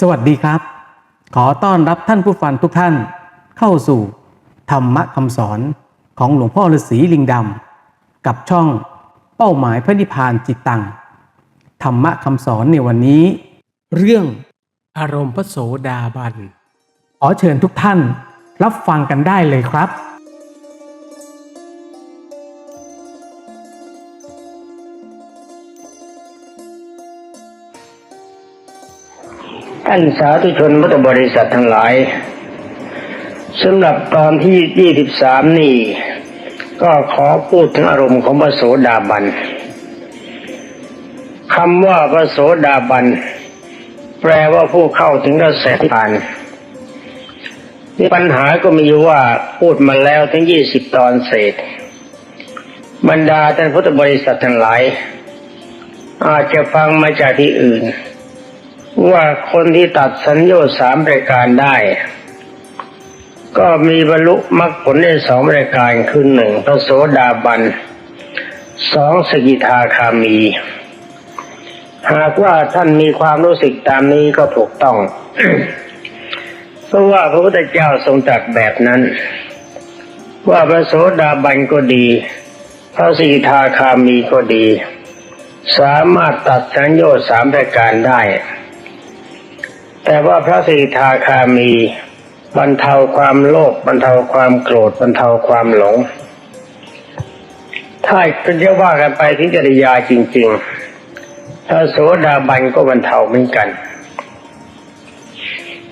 สวัสดีครับ ขอต้อนรับท่านผู้ฟังทุกท่าน เข้าสู่ธรรมะคำสอนของหลวงพ่อฤาษีลิงดำกับช่องเป้าหมายพระนิพพานจิตตังธรรมะคำสอนในวันนี้ เรื่องอารมณ์พระโสดาบันขอเชิญทุกท่านรับฟังกันได้เลยครับ ท่านสาธุชนพุทธบริษัททั้งหลายสำหรับตอนที่ 23 นี่ ก็ขอพูดถึงอารมณ์ของพระโสดาบันคำว่าพระโสดาบัน แปลว่าผู้เข้าถึงกระแสทานปัญหาก็มีอยู่ว่าพูดมาแล้วถึง20 ตอนเศษ บรรดาท่านพุทธบริษัททั้งหลาย อาจจะฟังมาจากที่อื่น ว่าคนที่ตัดสัญญาสามรายการได้ ก็มีบรรลุมรรคผลได้สองรายการคือหนึ่งพระโสดาบันสองสกิทาคามี หากว่าท่านมีความรู้สึกตามนี้ก็ถูกต้องเพราะว่าพระพุทธเจ้าทรงตรัสแบบนั้น ว่าพระโสดาบันก็ดี พระสกิทาคามีก็ดี สามารถตัดสัญญาสามรายการได้ แต่ว่าพระสีทาคามีบรรเทาความโลภบรรเทาความโกรธบรรเทาความหลง ถ้าจะว่ากันไปที่จริยาจริงๆพระโสดาบันก็บรรเทาเหมือนกัน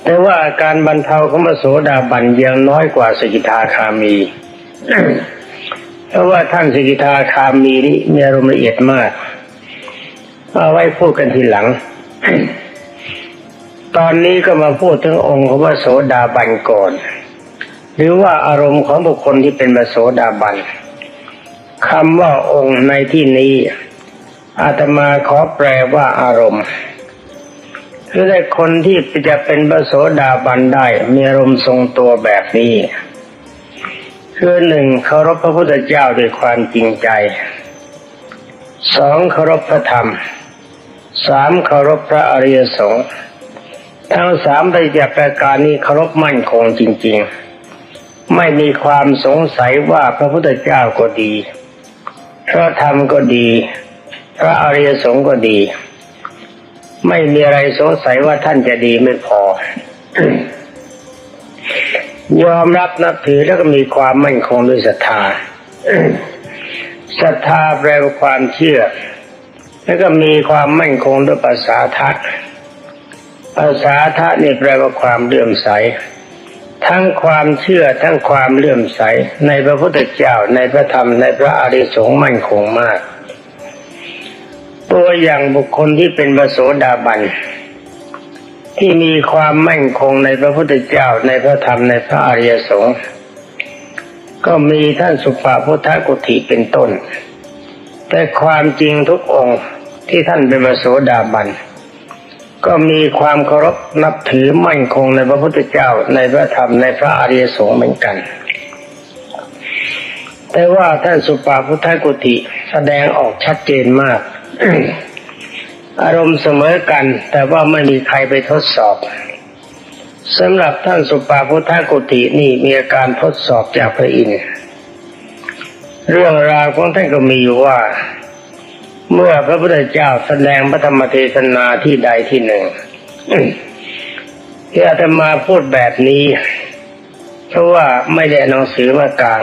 แต่ว่าการบรรเทาของพระโสดาบันยังน้อยกว่าสกิทาคามี เพราะว่าท่านสกิทาคามีนี่มีอารมณ์ละเอียดมากเอาไว้พูดกันทีหลัง ตอนนี้ก็มาพูดถึงองค์ของพระโสดาบันก่อน หรือว่าอารมณ์ของบุคคลที่เป็นพระโสดาบันคำว่าองค์ในที่นี้ อาตมาขอแปลว่าอารมณ์คือได้คนที่จะเป็นพระโสดาบันได้มีอารมณ์ทรงตัวแบบนี้ คือหนึ่งเคารพพระพุทธเจ้าด้วยความจริงใจสองเคารพพระธรรมสามเคารพพระอริยสงฆ์ ทั้งสามปฏิจจประการนี้เคารพมั่นคงจริง ๆ ไม่มีความสงสัยว่าพระพุทธเจ้าก็ดี พระธรรมก็ดี พระอริยสงฆ์ก็ดี ไม่มีอะไรสงสัยว่าท่านจะดีไม่พอยอมรับนับถือแล้วก็มีความมั่นคงด้วยศรัทธาศรัทธาแปลว่าความเชื่อ แล้วก็มีความมั่นคงด้วยภาษาทัศน์ ภาษาทะนี่แปลว่าความเลื่อมใส ทั้งความเชื่อทั้งความเลื่อมใส ในพระพุทธเจ้าในพระธรรมในพระอริยสงฆ์มั่นคงมาก ตัวอย่างบุคคลที่เป็นพระโสดาบันที่มีความมั่นคงในพระพุทธเจ้าในพระธรรมในพระอริยสงฆ์ก็มีท่านสุภาพุทธกุฏิเป็นต้น แต่ความจริงทุกองค์ที่ท่านเป็นพระโสดาบัน ก็มีความเคารพนับถือมั่นคงในพระพุทธเจ้าในพระธรรมในพระอริยสงฆ์เหมือนกัน แต่ว่าท่านสุปาพุทธกุติแสดงออกชัดเจนมาก อารมณ์เสมอกัน แต่ว่าไม่มีใครไปทดสอบสำหรับท่านสุปาพุทธกุตินี่มีอาการทดสอบจากพระอินทร์เรื่องราวของท่านก็มีอยู่ว่า เมื่อพระพุทธเจ้าแสดงพระธรรมเทศนาที่ใดที่หนึ่งที่อาตมาพูดแบบนี้ เพราะว่าไม่ได้หนังสือมากลาง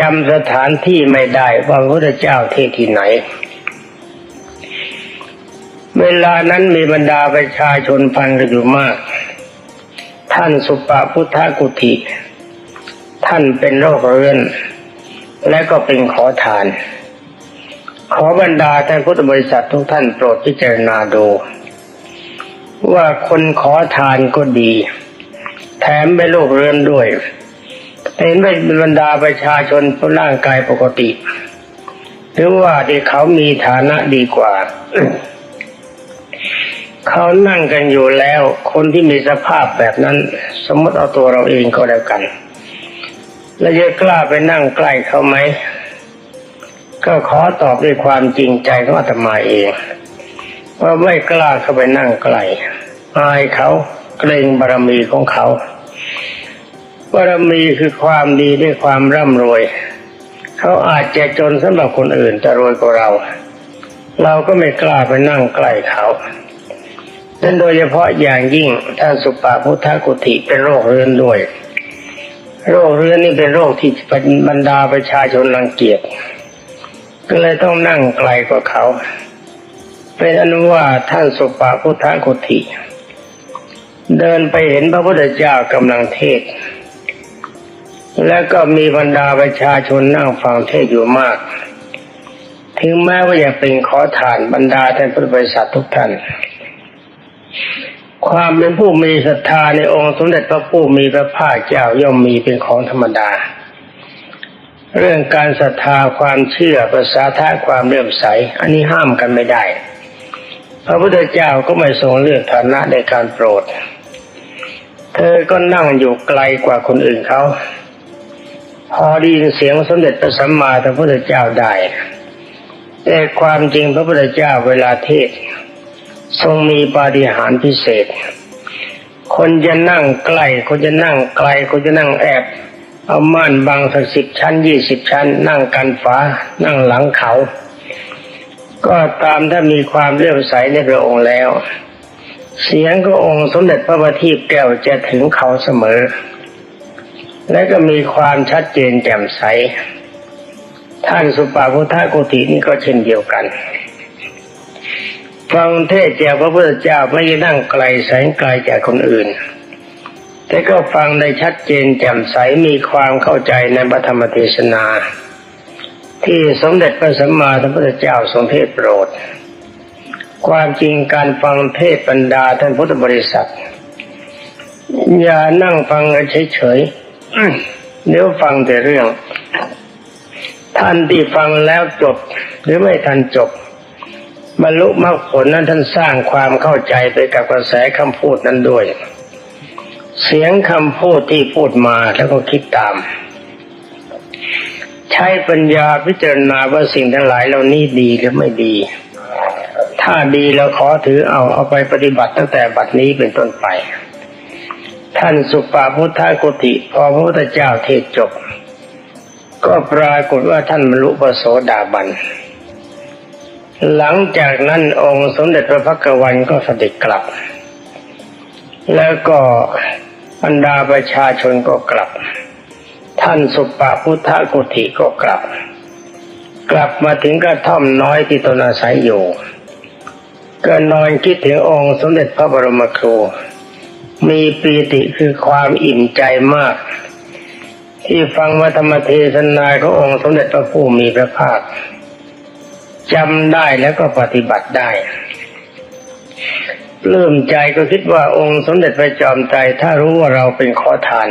จำสถานที่ไม่ได้ว่าพระพุทธเจ้าเทศที่ไหน เวลานั้นมีบรรดาประชาชนฟังกันอยู่มาก ท่านสุปาพุทธกุติท่านเป็นโรคเรื้อน และก็เป็นขอทาน ขอบรรดาท่านพุทธบริษัททุกท่านโปรดพิจารณาดู ว่าคนขอทานก็ดี แถมเป็นโรคเรื้อนด้วยเห็นเป็นบรรดาประชาชนผู้ร่างกายปกติ หรือว่าที่เขามีฐานะดีกว่า เขานั่งกันอยู่แล้ว คนที่มีสภาพแบบนั้น สมมติเอาตัวเราเองก็แล้วกัน แล้วจะกล้าไปนั่งใกล้เขาไหม ก็ขอตอบด้วยความจริงใจของอาตมาเอง ว่าไม่กล้าเข้าไปนั่งใกล้อายเขาเกรงบารมีของเขาบารมีคือความดีด้วยความร่ำรวย เขาอาจจะจนสำหรับคนอื่นแต่รวยกว่าเรา เราก็ไม่กล้าไปนั่งใกล้เขานั่นโดยเฉพาะอย่างยิ่งท่านสุปาพุทธกุติเป็นโรคเรื้อนด้วย โรคเรื้อนนี่เป็นโรคที่บรรดาประชาชนรังเกียจ ก็เลยต้องนั่งไกลกว่าเขา เป็นอนุว่าท่านสุปาพุทธกุติเดินไปเห็นพระพุทธเจ้ากำลังเทศ แล้วก็มีบรรดาประชาชนนั่งฟังเทศอยู่มาก ถึงแม้ว่าจะเป็นขอทานบรรดาท่านพุทธบริษัททุกท่าน ความเป็นผู้มีศรัทธาในองค์สมเด็จพระผู้มีพระภาคเจ้าย่อมมีเป็นของธรรมดา เรื่องการศรัทธาความเชื่อภาษาท่าความเลื่อมใส อันนี้ห้ามกันไม่ได้ พระพุทธเจ้าก็ไม่ทรงเลือกฐานะในการโปรด เธอก็นั่งอยู่ไกลกว่าคนอื่นเขาพอได้ยินเสียงสมเด็จพระสัมมาสัมพุทธเจ้าได้แต่ความจริงพระพุทธเจ้าเวลาเทศ ทรงมีปาฏิหาริย์พิเศษ คนจะนั่งใกล้คนจะนั่งไกลคนจะนั่งแอบ เอาม่านบังสักสิบชั้นยี่สิบชั้น นั่งกันฝานั่งหลังเขา ก็ตามถ้ามีความเลื่อมใสในพระองค์แล้ว เสียงก็องค์สมเด็จพระบัณฑิตแก้วจะถึงเขาเสมอ และก็มีความชัดเจนแจ่มใส ท่านสุปาพุทธกุตินี่ก็เช่นเดียวกันฟังเทศน์จากพระพุทธเจ้าไม่ได้นั่งไกลแสนไกลจากคนอื่น แต่ก็ฟังได้ชัดเจนแจ่มใสมีความเข้าใจในพระธรรมเทศนา ที่สมเด็จพระสัมมาสัมพุทธเจ้าทรงเทศโปรด ความจริงการฟังเทศบรรดาท่านพุทธบริษัท อย่านั่งฟังเฉยๆเดี๋ยวฟังแต่เรื่อง ท่านที่ฟังแล้วจบ หรือไม่ทันจบบรรลุมรรคผลนั้นท่านสร้างความเข้าใจไปกับกระแสคำพูดนั้นด้วย เสียงคำพูดที่พูดมาแล้วก็คิดตาม ใช้ปัญญาพิจารณาว่าสิ่งทั้งหลายเหล่านี้ดีหรือไม่ดี ถ้าดีแล้วขอถือเอาเอาไปปฏิบัติตั้งแต่บัดนี้เป็นต้นไป ท่านสุปาพุทธกุติพอพระพุทธเจ้าเทศจบ ก็ปรากฏว่าท่านบรรลุปโสดาบัน หลังจากนั้นองค์สมเด็จพระพักวันก็เสด็จกลับ แล้วก็ บรรดาประชาชนก็กลับ ท่านสุปาพุทธกุติก็กลับ กลับมาถึงกระท่อมน้อยที่ตนอาศัยอยู่ก็นอนคิดถึงองค์สมเด็จพระบรมครู มีปีติคือความอิ่มใจมาก ที่ฟังวัธรรมเทศนาขององค์สมเด็จพระผู้มีพระภาคจำได้แล้วก็ปฏิบัติได้ เริ่มใจก็คิดว่าองค์สมเด็จพระจอมไตรถ้ารู้ว่าเราเป็นขอทาน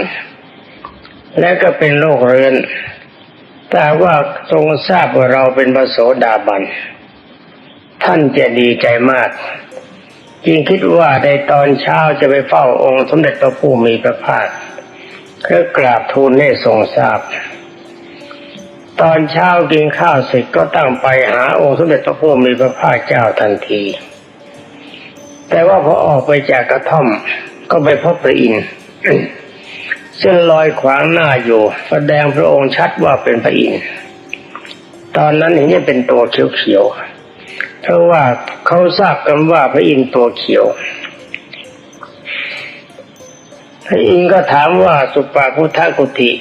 และก็เป็นโรคเรื้อนแต่ว่าทรงทราบว่าเราเป็นพระโสดาบัน ท่านจะดีใจมากจึงคิดว่าในตอนเช้าจะไปเฝ้าองค์สมเด็จพระผู้มีพระภาคเพื่อกราบทูลให้ทรงทราบ ตอนเช้ากินข้าวเสร็จก็ตั้งไปหาองค์สมเด็จพระผู้มีพระภาคเจ้าทันที แต่ว่าพอออกไปจากกระท่อม ก็ไปพบพระอินทร์ซึ่งลอยขวางหน้าอยู่แสดงพระองค์ชัดว่าเป็นพระอินทร์ตอนนั้นเห็นจะเป็นตัวเขียวๆเพราะว่าเขาทราบกันว่าพระอินทร์ตัวเขียวพระอินทร์ก็ถามว่าสุปาพุทธกุติ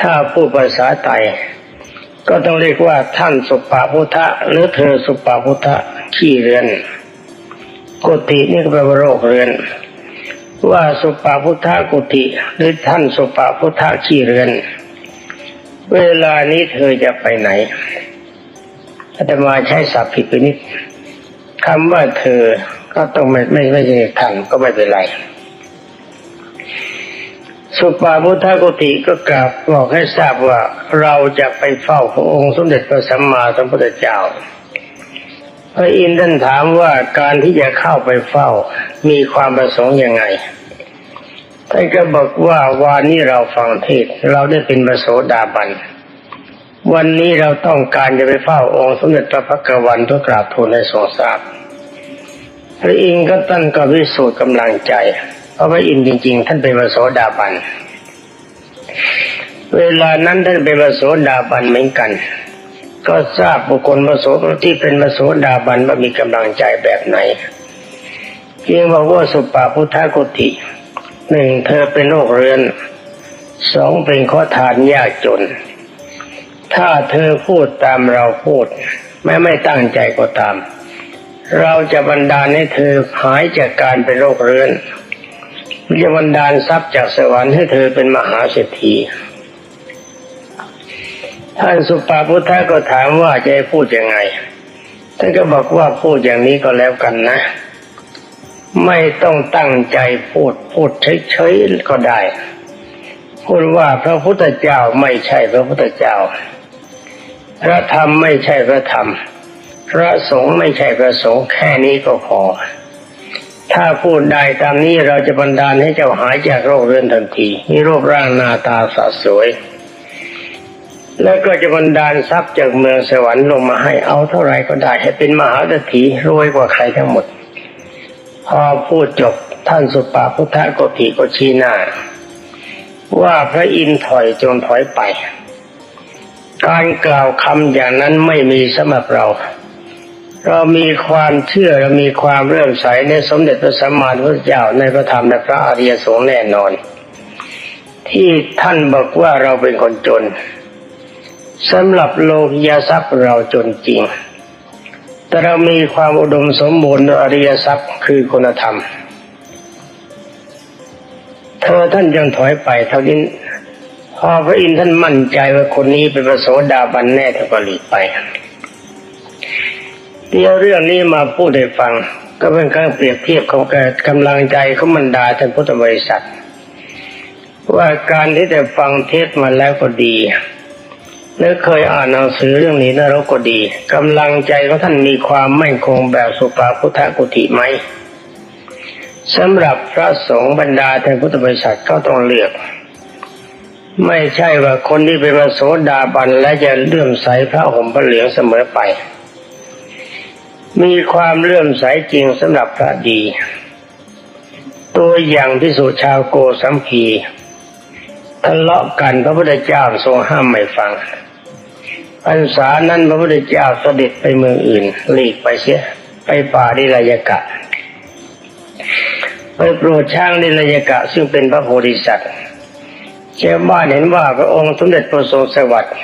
ถ้าพูดภาษาไทยก็ต้องเรียกว่าท่านสุปาพุทธหรือเธอสุปาพุทธขี้เรือน กุตินี่ก็แปลว่าโรคเรือน ว่าสุปาพุทธกุติหรือท่านสุปาพุทธขี้เรือน เวลานี้เธอจะไปไหนอาตมาใช้ศัพท์ผิดไปนิดคำว่าเธอก็ต้องไม่ไม่ไม่ใช่ท่านก็ไม่เป็นไร สุปาพุทธกุติก็กราบบอกให้ทราบว่าเราจะไปเฝ้าพระองค์สมเด็จพระสัมมาสัมพุทธเจ้า พระอินทร์ท่านถามว่าการที่จะเข้าไปเฝ้า มีความประสงค์ยังไงท่านก็บอกว่าวานนี้เราฟังเทศเราได้เป็นพระโสดาบัน วันนี้เราต้องการจะไปเฝ้าองค์สมเด็จพระพักตร์วันเพื่อกราบทูลให้ทรงทราบพระอินทร์ก็ตั้นก็วิสูจน์กำลังใจ เพราะพระอินทร์จริง ๆ ท่านเป็นพระโสดาบัน เวลานั้นท่านเป็นพระโสดาบันเหมือนกัน ก็ทราบบุคคลพระโสที่เป็นพระโสดาบันว่ามีกำลังใจแบบไหนจึงบอกว่าสุปาพุทธกุติหนึ่งเธอเป็นโรคเรื้อนสองเป็นข้อทานยากจน ถ้าเธอพูดตามเราพูดแม้ไม่ตั้งใจก็ตาม เราจะบันดาให้เธอหายจากการเป็นโรคเรื้อนจะบันดาทรัพย์จากสวรรค์ให้เธอเป็นมหาเศรษฐี ท่านสุปาพุทธะก็ถามว่าจะพูดยังไง ท่านก็บอกว่าพูดอย่างนี้ก็แล้วกันนะ ไม่ต้องตั้งใจพูดพูดเฉยๆก็ได้ พูดว่าพระพุทธเจ้าไม่ใช่พระพุทธเจ้า พระธรรมไม่ใช่พระธรรม พระสงฆ์ไม่ใช่พระสงฆ์แค่นี้ก็พอ ถ้าพูดได้ตามนี้เราจะบันดาลให้เจ้าหายจากโรคเรื้อนทันทีมีรูปร่างหน้าตาสดสวย แล้วก็จะบันดาลทรัพย์จากเมืองสวรรค์ลงมาให้เอาเท่าไรก็ได้ให้เป็นมหาเศรษฐีรวยกว่าใครทั้งหมด พอพูดจบท่านสุปาพุทธะโกติก็ชี้หน้า ว่าพระอินทร์ถอยจงถอยไป การกล่าวคำอย่างนั้นไม่มีสำหรับเรา เรามีความเชื่อเรามีความเรื่อมใสในสมเด็จพระสัมมาสัมพุทธเจ้าในพระธรรมและพระอริยสงฆ์แน่นอน ที่ท่านบอกว่าเราเป็นคนจน สำหรับโลกิยทรัพย์เราจนจริง แต่เรามีความอุดมสมบูรณ์อริยทรัพย์คือคุณธรรม เธอท่านยังถอยไปเท่านี้พอพระอินทร์ท่านมั่นใจว่าคนนี้เป็นพระโสดาบันแน่ท่านก็หลีกไป เดี๋ยวเรื่องนี้มาพูดให้ฟัง ก็เป็นการเปรียบเทียบของกากำลังใจของบรรดาท่านพุทธบริษัท ว่าการที่ได้ฟังเทศมาแล้วก็ดี หรือเคยอ่านหนังสือเรื่องนี้แล้วก็ดีกำลังใจของท่านมีความไม่คงแบบสุปาพุทธกุติไหมสำหรับพระสงฆ์บรรดาท่านพุทธบริษัทก็ต้องเลือก ไม่ใช่ว่าคนที่เป็นพระโสดาบันและจะเลื่อมใสพระห่มพระเหลืองเสมอไป มีความเลื่อมใสจริงสำหรับพระดี ตัวอย่างที่สุชาวโกสัมพีทะเลาะกันพระพุทธเจ้าทรงห้ามไม่ฟัง พรรษานั้นพระพุทธเจ้าเสด็จไปเมืองอื่นหลีกไปเสีย ไปป่าดิรายกะ ไปโปรดช้างดิรายกะ ซึ่งเป็นพระโพธิสัตว์ชาวบ้านเห็นว่าพระองค์สมเด็จพระทรงสวัสดิ์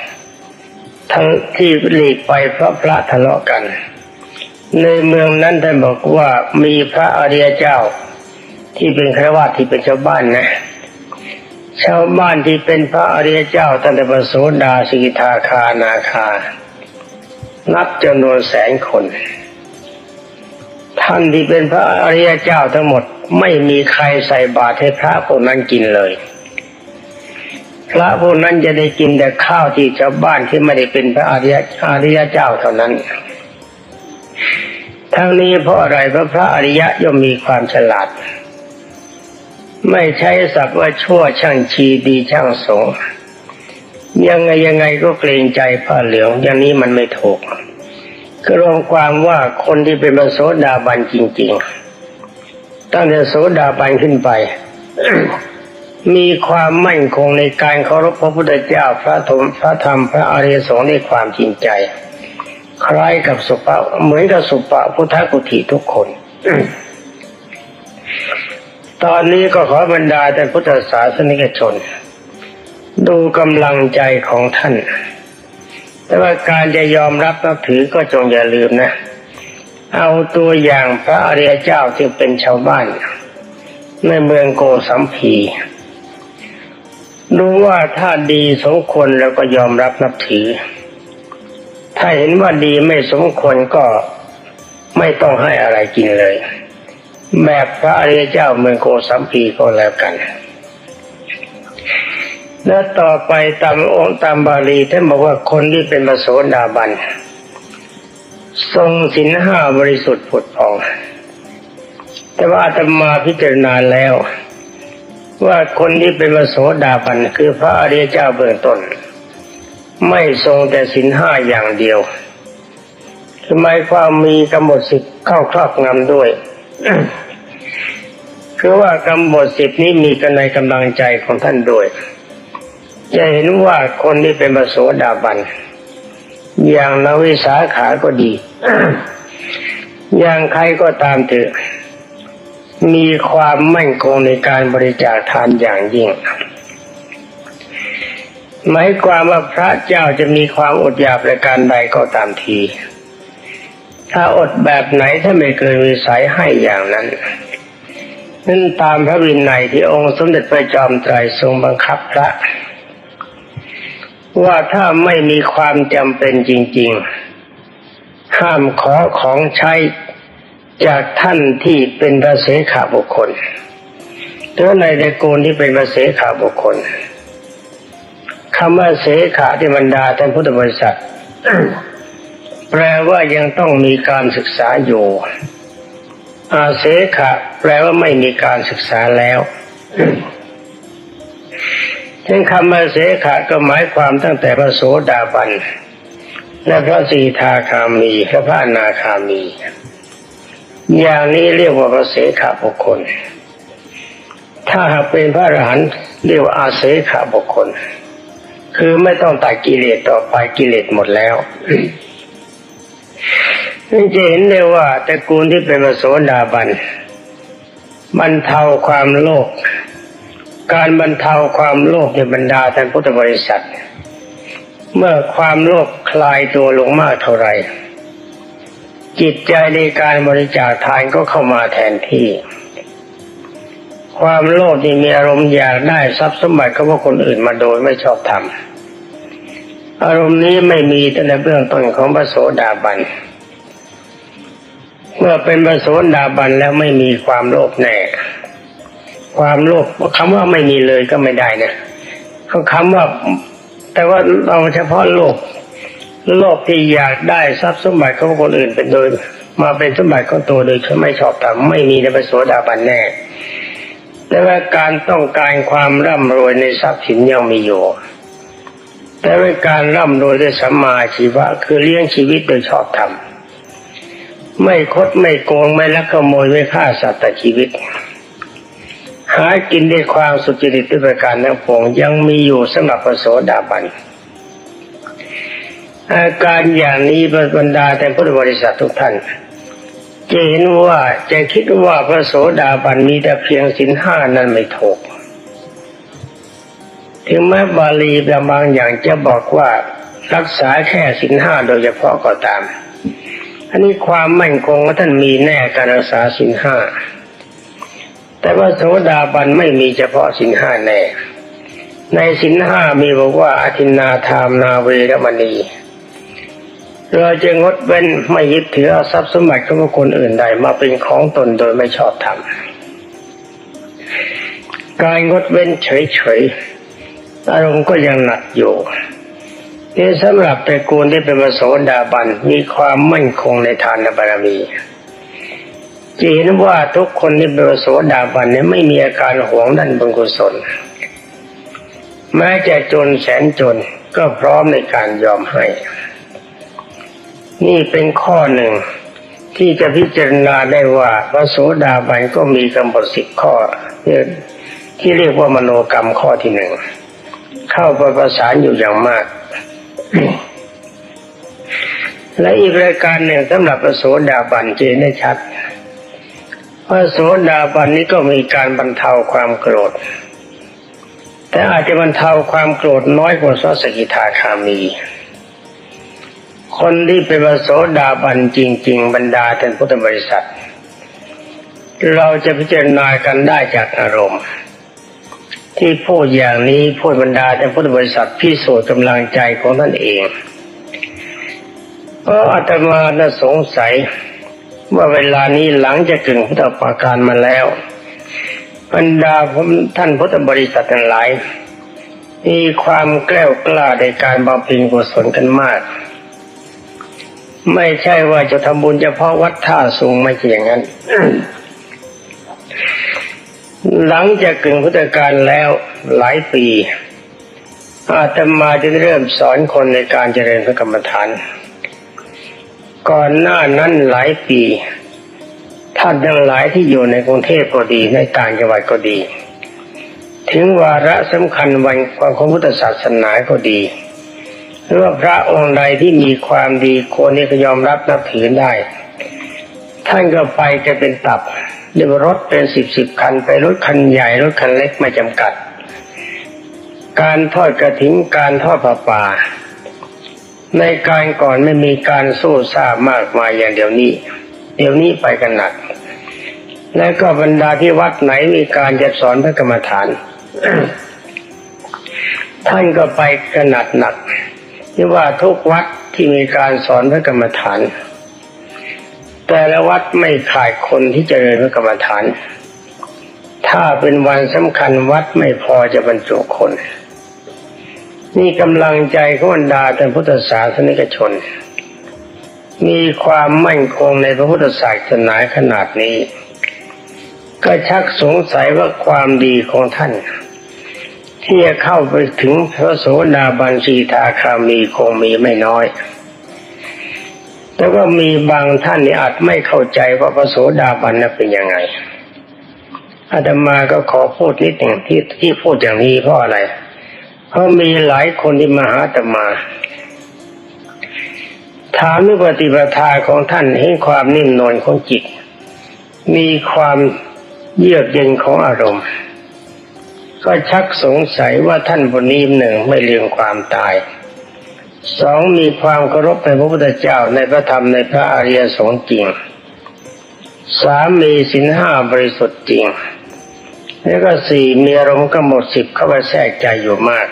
ทั้งที่หลีกไปเพราะพระทะเลาะกัน ในเมืองนั้นท่านบอกว่ามีพระอริยเจ้าที่เป็นครวาสที่เป็นชาวบ้านนะ ชาวบ้านที่เป็นพระอริยเจ้าตั้งแต่พระโสดาสกิทาคานาคา นับจำนวนแสนคน ท่านที่เป็นพระอริยเจ้าทั้งหมดไม่มีใครใส่บาตรให้พระพวกนั้นกินเลย พระพวกนั้นจะได้กินแต่ข้าวที่ชาวบ้านที่ไม่ได้เป็นพระอริยอริยเจ้าเท่านั้น ทั้งนี้เพราะอะไรเพราะพระอริยะย่อมมีความฉลาด ไม่ใช้ศัพท์ว่าชั่วช่างชีดีช่างสงยังไงยังไงก็เกรงใจผ้าเหลืองอย่างนี้มันไม่ถูกก็รวมความว่าคนที่เป็นพระโสดาบันจริง ๆ ตั้งแต่โสดาบันขึ้นไป มีความมั่นคงในการเคารพพระพุทธเจ้าพระธรรมพระธรรมพระอริยสงฆ์ในความจริงใจ คล้ายกับสุปะเหมือนกับสุปะพุทธกุฏิทุกคน ตอนนี้ก็ขอบรรดาแต่พุทธศาสนิกชน ดูกำลังใจของท่าน แต่ว่าการจะยอมรับนับถือก็จงอย่าลืมนะ เอาตัวอย่างพระอริยเจ้าที่เป็นชาวบ้าน ในเมืองโกสัมพีดูว่าถ้าดีสมควรแล้วก็ยอมรับนับถือ ถ้าเห็นว่าดีไม่สมควรก็ไม่ต้องให้อะไรกินเลย แบบพระอริยเจ้าเมืองโกสัมพีก็แล้วกัน แล้วต่อไปตามองค์ตามบาลีท่านบอกว่าคนที่เป็นพรโสดาบัน ทรงสินห้าบริสุทธิ์ผุดพอง แต่ว่าอาตมาพิจารณาแล้ว ว่าคนที่เป็นพรโสดาบัน คือพระอริยเจ้าเบื้องต้น ไม่ทรงแต่สินห้าอย่างเดียวคือหมายความมีกำหนดสิทธิ์เข้าครอบงำด้วย คือว่ากำบทสิบนี้มีกันในกำลังใจของท่านด้วยจะเห็นว่าคนที่เป็นพระโสดาบัน อย่างนวิสาขาก็ดี อย่างใครก็ตามเถอะ มีความมั่นคงในการบริจาคทานอย่างยิ่งหมายความว่าพระเจ้าจะมีความอดอยากประการใดก็ตามที ถ้าอดแบบไหนถ้าไม่เกินวิสัยให้อย่างนั้นนั่นตามพระวินัยที่องค์สมเด็จพระจอมไตรทรงบังคับพระ ว่าถ้าไม่มีความจำเป็นจริง ๆ ห้ามขอของใช้จากท่านที่เป็นพระเสขาบุคคลหรือในตระกูลที่เป็นพระเสขาบุคคลคำว่าเสขาที่บรรดาท่านพุทธบริษัท แปลว่ายังต้องมีการศึกษาอยู่ อาเสขะ แปลว่าไม่มีการศึกษาแล้วซึ่งคำว่าเสขะก็หมายความตั้งแต่พระโสดาบันและพระสีทาคามีและพระอนาคามี อย่างนี้เรียกว่าพระเสขบุคคล ถ้าหากเป็นพระอรหันต์เรียกว่าอาเสขบุคคล คือไม่ต้องตัดกิเลสต่อไปกิเลสหมดแล้ว นี่จะเห็นได้ว่าตระกูลที่เป็นพระโสดาบันบรรเทาความโลภการบรรเทาความโลภในบรรดาท่านพุทธบริษัท เมื่อความโลภคลายตัวลงมากเท่าไหร่จิตใจในการบริจาคทานก็เข้ามาแทนที่ ความโลภที่มีอารมณ์อยากได้ทรัพย์สมบัติของคนอื่นมาโดยไม่ชอบธรรม อารมณ์นี้ไม่มีตั้งแต่เบื้องต้นของพระโสดาบัน เมื่อเป็นพระโสดาบันแล้วไม่มีความโลภแน่ ความโลภคำว่าไม่มีเลยก็ไม่ได้นะเขาคำว่า แต่ว่าเราเฉพาะโลภโลภที่อยากได้ทรัพย์สมบัติของคนอื่นเป็นโดย มาเป็นสมบัติของตัวโดยไม่ชอบธรรมไม่มีในพระโสดาบันแน่ แต่ว่าการต้องการความร่ำรวยในทรัพย์สินยังมีอยู่ แต่ว่าการร่ำรวยด้วยสัมมาชีวะ คือเลี้ยงชีวิตโดยชอบธรรมไม่คดไม่โกงไม่ลักขโมยไม่ฆ่าสัตว์แต่ชีวิต หากินด้วยความสุจริตด้วยประการทั้งปวงยังมีอยู่สำหรับพระโสดาบันอาการอย่างนี้บรรดาแต่พุทธบริษัททุกท่านจะเห็นว่าจะคิดว่าพระโสดาบันมีแต่เพียงสินห้านั้นไม่ถูก ถึงแม้บาลีบางอย่างจะบอกว่ารักษาแค่สินห้าโดยเฉพาะก็ตาม อันนี้ความมั่นคงว่าท่านมีแน่การรักษาสินห้า แต่ว่าโสดาบันไม่มีเฉพาะสินห้าแน่ ในสินห้ามีบอกว่าอธินาทามนาเวรมณี เราจะงดเว้นไม่ยึดถือทรัพย์สมบัติของคคลอื่นใดมาเป็นของตนโดยไม่ชอบธรรม การงดเว้นเฉยๆ อารมณ์ก็ยังหนักอยู่นี่สำหรับตระกูลที่เป็นพระโสดาบันมีความมั่นคงในทานบารมีจะเห็นว่าทุกคนที่เป็นพระโสดาบันเนี่ยไม่มีอาการหวงด้านบุญกุศลแม้จะจนแสนจนก็พร้อมในการยอมให้ นี่เป็นข้อหนึ่งที่จะพิจารณาได้ว่าพระโสดาบันก็มีกำหนดสิบข้อที่เรียกว่ามโนกรรมข้อที่หนึ่ง เข้าไปประสานอยู่อย่างมาก และอีกรายการหนึ่งสำหรับพระโสดาบันเจนได้ชัดพระโสดาบันนี้ก็มีการบรรเทาความโกรธ แต่อาจจะบรรเทาความโกรธน้อยกว่าพระสกิทาคามี คนที่เป็นพระโสดาบันจริง ๆ บรรดาท่านพุทธบริษัท เราจะพิจารณากันได้จากอารมณ์ ที่พูดอย่างนี้พูดบรรดาท่านพุทธบริษัทพิสูจน์กำลังใจของท่านเองเพราะอาตมาน่ะสงสัย ว่าเวลานี้หลังจากกึ่งพุทธปาการมาแล้วบรรดาผมท่านพุทธบริษัททั้งหลาย มีความแกล้วกล้าในการบำเพ็ญกุศลกันมาก ไม่ใช่ว่าจะทำบุญเฉพาะวัดท่าสูงไม่ใช่อย่างนั้น หลังจากกึ่งพุทธกาลแล้วหลายปี อาตมาจะเริ่มสอนคนในการเจริญพระกรรมฐาน ก่อนหน้านั้นหลายปี ท่านทั้งหลายที่อยู่ในกรุงเทพก็ดีในต่างจังหวัดก็ดี ถึงวาระสำคัญวันของพุทธศาสนาก็ดีหรือว่าพระองค์ใดที่มีความดีคนนี้ก็ยอมรับนับถือได้ ท่านก็ไปจะเป็นตับ เรียวรถเป็นสิบสิบคันไปรถคันใหญ่รถคันเล็กไม่จำกัด การทอดกระถิ่นการทอดผ้าป่า ในการก่อนไม่มีการสู้ซ่ามากมายอย่างเดี๋ยวนี้ เดี๋ยวนี้ไปกันหนัก และก็บรรดาที่วัดไหนมีการจะสอนพระกรรมฐาน ท่านก็ไปกันหนักหนักที่ว่าทุกวัดที่มีการสอนพระกรรมฐาน แต่ละวัดไม่ขาดคนที่เจริญพระกรรมฐาน ถ้าเป็นวันสำคัญวัดไม่พอจะบรรจุคน นี่กำลังใจของบรรดาท่านพุทธศาสนิกชน มีความมั่นคงในพระพุทธศาสนาขนาดนี้ ก็ชักสงสัยว่าความดีของท่าน ที่จะเข้าไปถึงพระโสดาบันสีทาคามีคงมีไม่น้อย แต่ว่ามีบางท่านนี่อาจไม่เข้าใจว่าพระโสดาบันนั้นเป็นยังไงอาตมาก็ขอพูดนิดหนึ่งที่ที่พูดอย่างนี้เพราะอะไร เพราะมีหลายคนที่มาหาอาตมา ถามเรื่องปฏิปทาของท่านเห็นความนิ่มนวลของจิต มีความเยือกเย็นของอารมณ์ ก็ชักสงสัยว่าท่านบนนี้หนึ่งไม่เลืมความตาย สองมีความเคารพในพระพุทธเจ้าในพระธรรมในพระอริยสงฆ์จริงสามมีสินห้าบริสุทธิ์จริง แล้วก็สี่มีอารมณ์กำหนดสิบเข้าไปแทรกใจอยู่มาก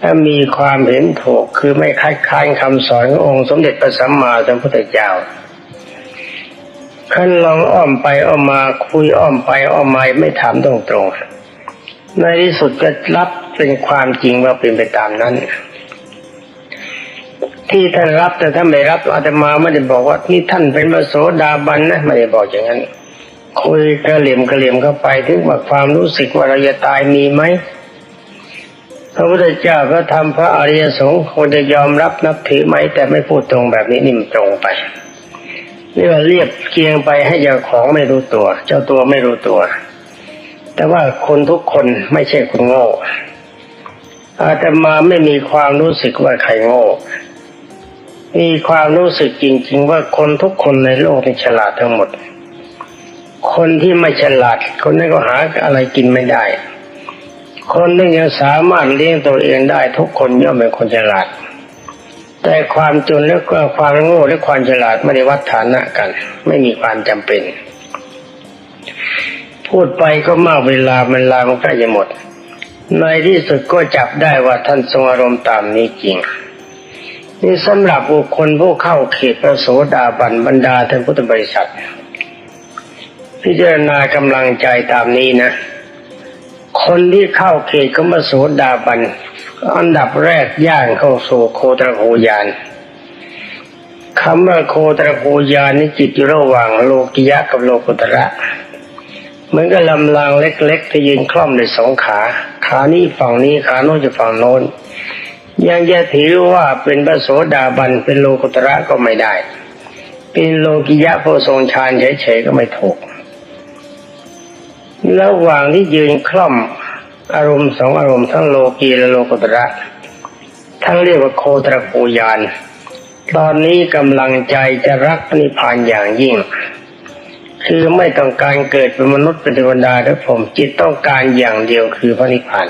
ถ้ามีความเห็นถูกคือไม่คัดค้านคำสอนขององค์สมเด็จพระสัมมาสัมพุทธเจ้าขั้นลองอ้อมไปอ้อมมาคุยอ้อมไปอ้อมมาไม่ถามตรงๆในที่สุดก็รับเป็นความจริงว่าเป็นไปตามนั้น ที่ท่านรับแต่ถ้าไม่รับอาตมาไม่ได้บอกว่านี่ท่านเป็นพระโสดาบันนะไม่ได้บอกอย่างนั้น คุยกระเหลี่ยมกระเหลี่ยมเข้าไปถึงว่าความรู้สึกว่าเราจะตายมีไหมพระพุทธเจ้าก็ทำพระอริยสงฆ์ควรจะยอมรับนับถือไหมแต่ไม่พูดตรงแบบนี้นิ่มตรงไปเรียกว่าเรียบเคียงไปให้เจ้าของไม่รู้ตัว เจ้าตัวไม่รู้ตัว แต่ว่าคนทุกคนไม่ใช่คนโง่อาตมาไม่มีความรู้สึกว่าใครโง่ มีความรู้สึกจริง ๆ ว่าคนทุกคนในโลกนี่ฉลาดทั้งหมด คนที่ไม่ฉลาด คนนั้นก็หาอะไรกินไม่ได้ คนที่ยังสามารถเลี้ยงตัวเองได้ ทุกคนย่อมเป็นคนฉลาด แต่ความจนและก็ความโง่และความฉลาดไม่ได้วัดฐานะกัน ไม่มีความจำเป็น พูดไปก็มากเวลามันลามันใกล้จะหมด ในที่สุดก็จับได้ว่าท่านทรงอารมณ์ตามนี้จริง นี่สำหรับบุคคลผู้เข้าเขตพระโสดาบันบรรดาท่านพุทธบริษัท พิจารณากำลังใจตามนี้นะ คนที่เข้าเขตของพระโสดาบันอันดับแรกย่างเข้าสู่โคตรโคยานคำว่าโคตรโคยานนี่จิตอยู่ระหว่างโลกิยะกับโลกุตระเหมือนกับลำรางเล็กๆที่ยืนคล่อมในสองขา ขานี้ฝั่งนี้ขาโน้นจะฝั่งโน้น ยังจะถือว่าเป็นพระโสดาบันเป็นโลกุตระก็ไม่ได้ เป็นโลกิยะผู้ทรงฌานเฉยๆก็ไม่ถูกระหว่างที่ยืนคล่อมอารมณ์สองอารมณ์ทั้งโลกีและโลกุตระทั้งเรียกว่าโคตรโคยาน ตอนนี้กำลังใจจะรักนิพพานอย่างยิ่ง คือไม่ต้องการเกิดเป็นมนุษย์เป็นเทวดาและผมจิตต้องการอย่างเดียวคือพระนิพพาน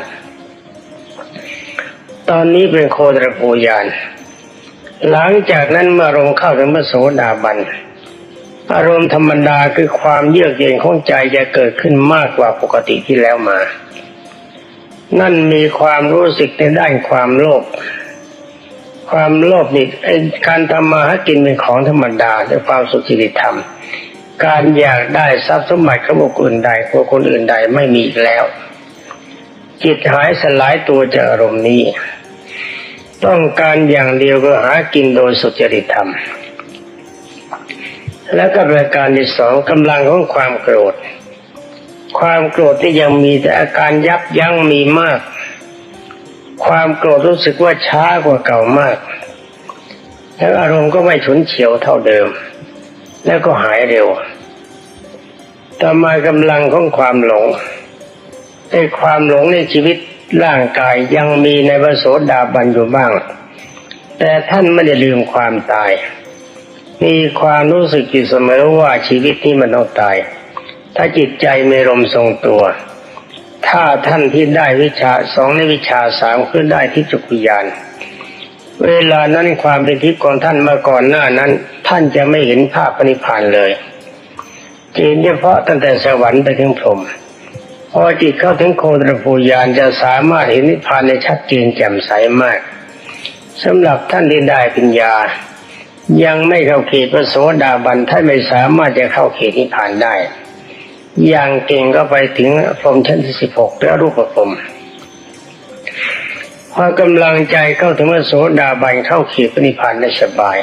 ตอนนี้เป็นโคตรโคยาน หลังจากนั้นเมื่อลงเข้าถึงพระโสดาบัน อารมณ์ธรรมดาคือความเยือกเย็นของใจจะเกิดขึ้นมากกว่าปกติที่แล้วมา นั่นมีความรู้สึกในด้านความโลภ ความโลภนี่การทำมาหากินเป็นของธรรมดาในความสุจริตธรรม การอยากได้ทรัพย์สมบัติของบุคคลอื่นใดของคนอื่นใดไม่มีอีกแล้ว จิตหายสลายตัวจากอารมณ์นี้ ต้องการอย่างเดียวก็หากินโดยสุจริตธรรม แล้วก็ประการที่สองกำลังของความโกรธ ความโกรธที่ยังมีแต่อาการยับยั้งมีมาก ความโกรธรู้สึกว่าช้ากว่าเก่ามาก แล้วอารมณ์ก็ไม่ฉุนเฉียวเท่าเดิม แล้วก็หายเร็ว ต่อมากำลังของความหลงไอ้ความหลงในชีวิต ร่างกายยังมีในพระโสดาบันอยู่บ้าง แต่ท่านไม่ได้ลืมความตาย มีความรู้สึกอยู่เสมอว่าชีวิตนี้มันต้องตาย ถ้าจิตใจไม่รมทรงตัว ถ้าท่านที่ได้วิชาสองในวิชาสามขึ้นได้ที่จุกุยานเวลานั้นความเป็นทิพย์ของท่านเมื่อก่อนหน้านั้น ท่านจะไม่เห็นภาพปณิพานเลยจีนเฉพาะตั้งแต่สวรรค์ไปถึงพรหม พอจิตเข้าถึงโคตรภูยานจะสามารถเห็นนิพพานในชัดเจนแจ่มใสมากสำหรับท่านที่ได้ปัญญา ยังไม่เข้าเขตพระโสดาบันท่านไม่สามารถจะเข้าเขตนิพพานได้ อย่างเก่งก็ไปถึงพรมชั้นที่สิบหกแล้วรูปพรมพอกำลังใจเข้าถึงพระโสดาบันเข้าเขตพระนิพพานได้สบาย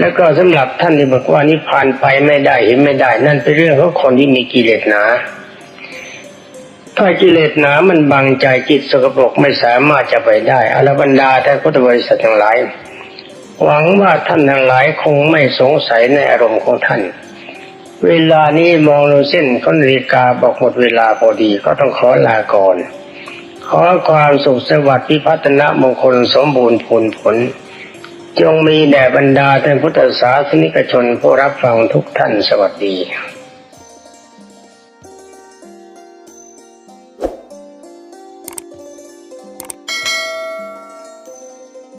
แล้วก็สำหรับท่านที่บอกว่านิพพานไปไม่ได้เห็นไม่ได้ นั่นเป็นเรื่องของคนที่มีกิเลสหนา ถ้ากิเลสหนามันบังใจจิตสกปรกไม่สามารถจะไปได้อรบรรดาท่านพุทธบริษัททั้งหลาย หวังว่าท่านทั้งหลายคงไม่สงสัยในอารมณ์ของท่าน เวลานี้มองดูเส้นก้นาฬิกาบอกหมดเวลาพอดีก็ต้องขอลาก่อน ขอความสุขสวัสดิ์พิพัฒนมงคลสมบูรณ์ผลผล จงมีแด่บรรดาท่านพุทธศาสนิกชนผู้รับฟังทุกท่านสวัสดี